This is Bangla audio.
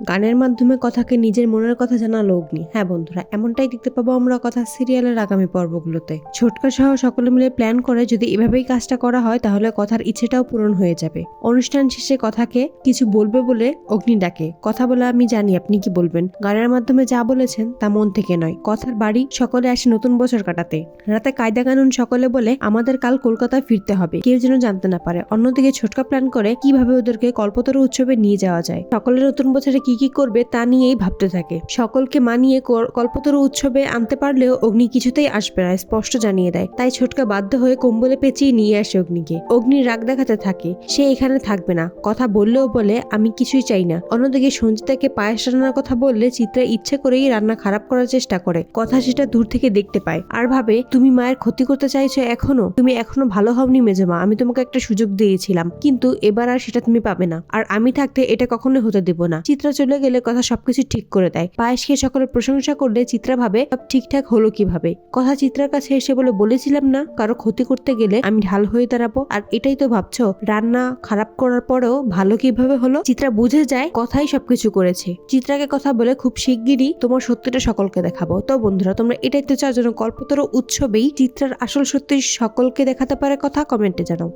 গানের মাধ্যমে কথাকে নিজের মনের কথা জানালো অগ্নি হ্যাঁ বন্ধুরা, এমনটাই দেখতে পাবো আমরা কথা সিরিয়ালের আগামী পর্বগুলোতে। ছোটকা সহ সকলে মিলে প্ল্যান করে যদি এভাবেই কাজটা করা হয়, তাহলে কথার ইচ্ছেটাও পূরণ হয়ে যাবে। অনুষ্ঠান শেষে কথাকে কিছু বলবে বলে অগ্নি ডাকে। কথা বলে আমি জানি, আপনি কি বলবেন? গানের মাধ্যমে যা বলেছেন, তা মন থেকে নয়। কথার বাড়ি সকলে আসে নতুন বছর কাটাতে। রাতে কায়দা কানুন সকলে বলে, আমাদের কাল কলকাতায় ফিরতে হবে। কেউ যেন জানতে না পারে। অন্যদিকে ছোটকা প্ল্যান করে কীভাবে ওদেরকে কল্পতরু উৎসবে নিয়ে যাওয়া যায়। সকলের নতুন বছরে কি কি করবে তা নিয়েই ভাবতে থাকে। সকলকে মানিয়ে কল্পতরু উৎসবে আনতে পারলেও অগ্নি কিছুতেই আসবে না, স্পষ্ট জানিয়ে দেয়। তাই ছোটকা বাধ্য হয়ে কম্বলে পেঁচিয়ে নিয়ে আসে অগ্নিকে। অগ্নি রাগ দেখাতে থাকে, সে এখানে থাকবে না। কথা বললেও বলে, আমি কিছুই চাই না। অন্যদিকে সঞ্জিতাকে পায়েস রান্নার কথা বললে চিত্রা ইচ্ছে করেই রান্না খারাপ করার চেষ্টা করে। কথা সেটা দূর থেকে দেখতে পায়। আর ভাবে, তুমি মায়ের ক্ষতি করতে চাইছো এখনও? তুমি এখনও ভালো হওনি মেজমা, আমি তোমাকে একটা সুযোগ দিয়েছিলাম। কিন্তু এবার আর সেটা তুমি পাবে না। আর আমি থাকতে এটা কখনোই হতে দেব না। চিত্রা চলে গেলে কথা সবকিছু ঠিক করে দেয়। পায়েস খেয়ে সকলের প্রশংসা করলে চিত্রা ভাবে, সব ঠিকঠাক হলো কীভাবে? কথা চিত্রার কাছে এসে বলে, বলেছিলাম না, কারও ক্ষতি করতে গেলে আমি ঢাল হয়ে দাঁড়াবো। আর এটাই তো ভাবছ? রান্না খারাপ করার পরেও ভালো কীভাবে হলো? চিত্রা বুঝে যায়, কথাই সবকিছু করেছে। চিত্রাকে কথা বলে খুব শিগগিরই তোমার সত্যিটা সকলকে দেখাবো। তো বন্ধুরা, তোমরা এটাই তো চাও যেন কল্পতরু উৎসবেই চিত্রার আসল সত্যি সকলকে দেখাতে পারে কথা? কমেন্টে জানাও।